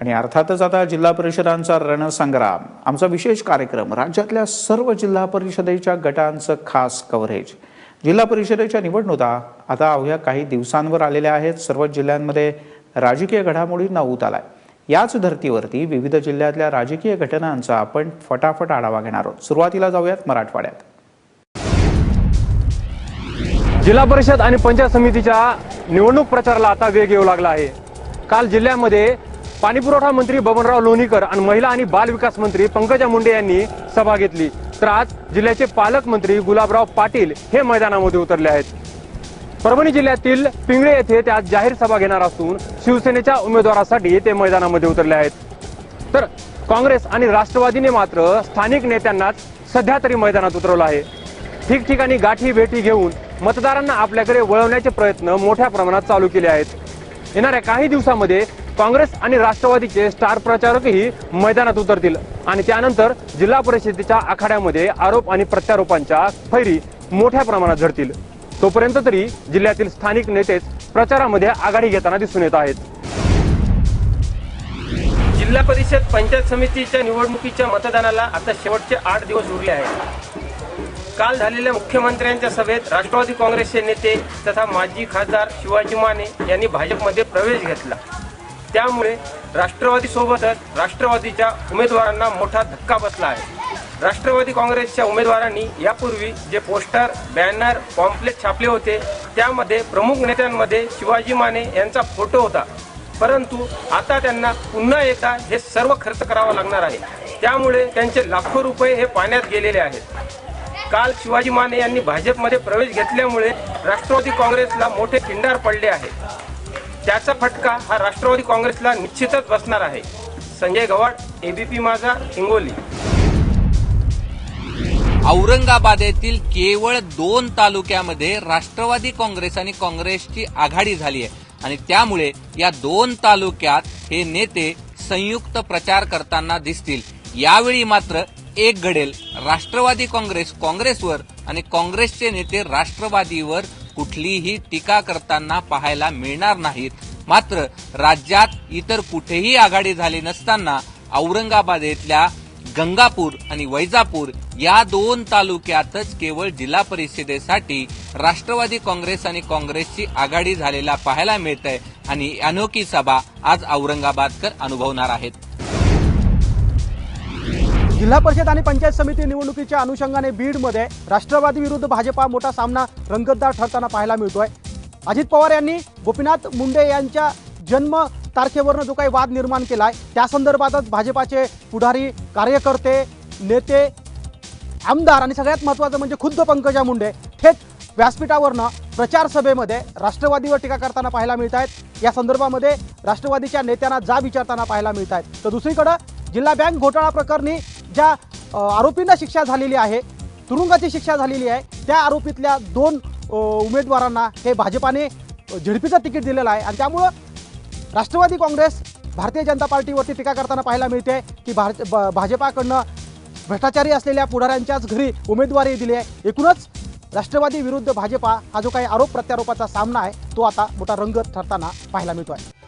आणि अर्थातच आता जिल्हा परिषदांचा रणसंग्राम आमचा विशेष कार्यक्रम राज्यातल्या सर्व जिल्हा परिषदेच्या गटांचं खास कव्हरेज जिल्हा परिषदेच्या निवडणुका आता अवघ्या काही दिवसांवर आलेल्या आहेत. सर्व जिल्ह्यांमध्ये राजकीय घडामोडींना ऊत आलाय. याच धर्तीवरती विविध जिल्ह्यातल्या राजकीय घटनांचा आपण फटाफट आढावा घेणार आहोत. सुरुवातीला जाऊयात मराठवाड्यात. जिल्हा परिषद आणि पंचायत समितीच्या निवडणूक प्रचाराला आता वेग येऊ लागला आहे. काल जिल्ह्यामध्ये पाणीपुरवठा मंत्री बबनराव लोणीकर आणि महिला आणि बाल विकास मंत्री पंकजा मुंडे यांनी सभा घेतली. तर आज जिल्ह्याचे पालकमंत्री गुलाबराव पाटील हे मैदानामध्ये उतरले आहेत. परभणी जिल्ह्यातील पिंगळे येथे ते आज जाहीर सभा घेणार असून शिवसेनेच्या उमेदवारासाठी ते मैदानामध्ये उतरले आहेत. तर काँग्रेस आणि राष्ट्रवादीने मात्र स्थानिक नेत्यांनाच सध्या तरी मैदानात उतरवलं आहे. ठिकठिकाणी गाठी भेटी घेऊन मतदारांना आपल्याकडे वळवण्याचे प्रयत्न मोठ्या प्रमाणात चालू केले आहेत. येणाऱ्या काही दिवसामध्ये काँग्रेस आणि राष्ट्रवादीचे स्टार प्रचारकही मैदानात उतरतील. आणि त्यानंतर जिल्हा परिषदेच्या आखाड्यामध्ये आरोप आणि प्रत्यारोपांच्या फैरी मोठ्या प्रमाणात झडतील. तोपर्यंत तरी जिल्ह्यातील स्थानिक नेतेच प्रचारामध्ये आघाडी घेताना दिसून येत आहेत. जिल्हा परिषद पंचायत समितीच्या निवडणुकीच्या मतदानाला आता शेवटचे आठ दिवस उरले आहेत. काल झालेल्या मुख्यमंत्र्यांच्या सभेत राष्ट्रवादी काँग्रेसचे नेते तथा माजी खासदार शिवाजी माने यांनी भाजपमध्ये प्रवेश घेतला. त्यामुळे राष्ट्रवादी सोबतच राष्ट्रवादीच्या उमेदवारांना मोठा धक्का बसला आहे. राष्ट्रवादी काँग्रेसच्या उमेदवारांनी यापूर्वी जे पोस्टर बॅनर पॉम्पलेट छापले होते त्यामध्ये प्रमुख नेत्यांमध्ये शिवाजी माने यांचा फोटो होता. परंतु आता त्यांना पुन्हा एकदा हे सर्व खर्च करावा लागणार आहे. त्यामुळे त्यांचे लाखो रुपये हे पाण्यात गेलेले आहेत. काल शिवाजी माने यांनी भाजपमध्ये प्रवेश घेतल्यामुळे राष्ट्रवादी काँग्रेसला मोठे खिंडार पडले आहे त्याचा फटका हा राष्ट्रवादी काँग्रेसला निश्चितच बसणार आहे. संजय गवाड एबीपी माझा हिंगोली. औरंगाबाद येथील केवळ दोन तालुक्यामध्ये राष्ट्रवादी काँग्रेस आणि काँग्रेसची आघाडी झाली आहे. आणि त्यामुळे या दोन तालुक्यात हे नेते संयुक्त प्रचार करताना दिसतील. यावेळी मात्र एक घडेल. राष्ट्रवादी काँग्रेस काँग्रेसवर आणि काँग्रेसचे नेते राष्ट्रवादीवर कुठलीही टीका करताना पाहायला मिळणार नाहीत. मात्र राज्यात इतर कुठेही आघाडी झाली नसताना औरंगाबाद येथल्या गंगापूर आणि वैजापूर या दोन तालुक्यातच केवळ जिल्हा परिषदेसाठी राष्ट्रवादी काँग्रेस आणि काँग्रेसची आघाडी झालेला पाहायला मिळत आहे आणि अनोखी सभा आज औरंगाबादकर अनुभवणार आहेत. जिल्हा परिषद आणि पंचायत समिती निवडणुकीच्या अनुषंगाने बीडमध्ये राष्ट्रवादी विरुद्ध भाजपा मोठा सामना रंगतदार ठरताना पाहायला मिळतोय. अजित पवार यांनी गोपीनाथ मुंडे यांच्या जन्म तारखेवरनं जो काही वाद निर्माण केलाय त्या संदर्भातच भाजपाचे पुढारी कार्यकर्ते नेते आमदार आणि सगळ्यात महत्त्वाचं म्हणजे खुद्द पंकजा मुंडे थेट व्यासपीठावरनं प्रचार सभेमध्ये राष्ट्रवादीवर टीका करताना पाहायला मिळत आहेत या संदर्भामध्ये राष्ट्रवादीच्या नेत्यांना जा विचारताना पाहायला मिळत आहेत तर दुसरीकडं जिल्हा बँक घोटाळा प्रकरणी ज्या आरोपींना शिक्षा झालेली आहे तुरुंगाची शिक्षा झालेली आहे त्या आरोपीतल्या दोन उमेदवारांना हे भाजपाने झेडपीचं तिकीट दिलेलं आहे. आणि त्यामुळं राष्ट्रवादी काँग्रेस भारतीय जनता पार्टीवरती टीका करताना पाहायला मिळते की भार ब- भाजपाकडनं भ्रष्टाचारी असलेल्या पुढाऱ्यांच्याच घरी उमेदवारी दिली आहे. एकूणच राष्ट्रवादी विरुद्ध भाजपा हा जो काही आरोप प्रत्यारोपाचा सामना आहे तो आता मोठा रंगत ठरताना पाहायला मिळतो आहे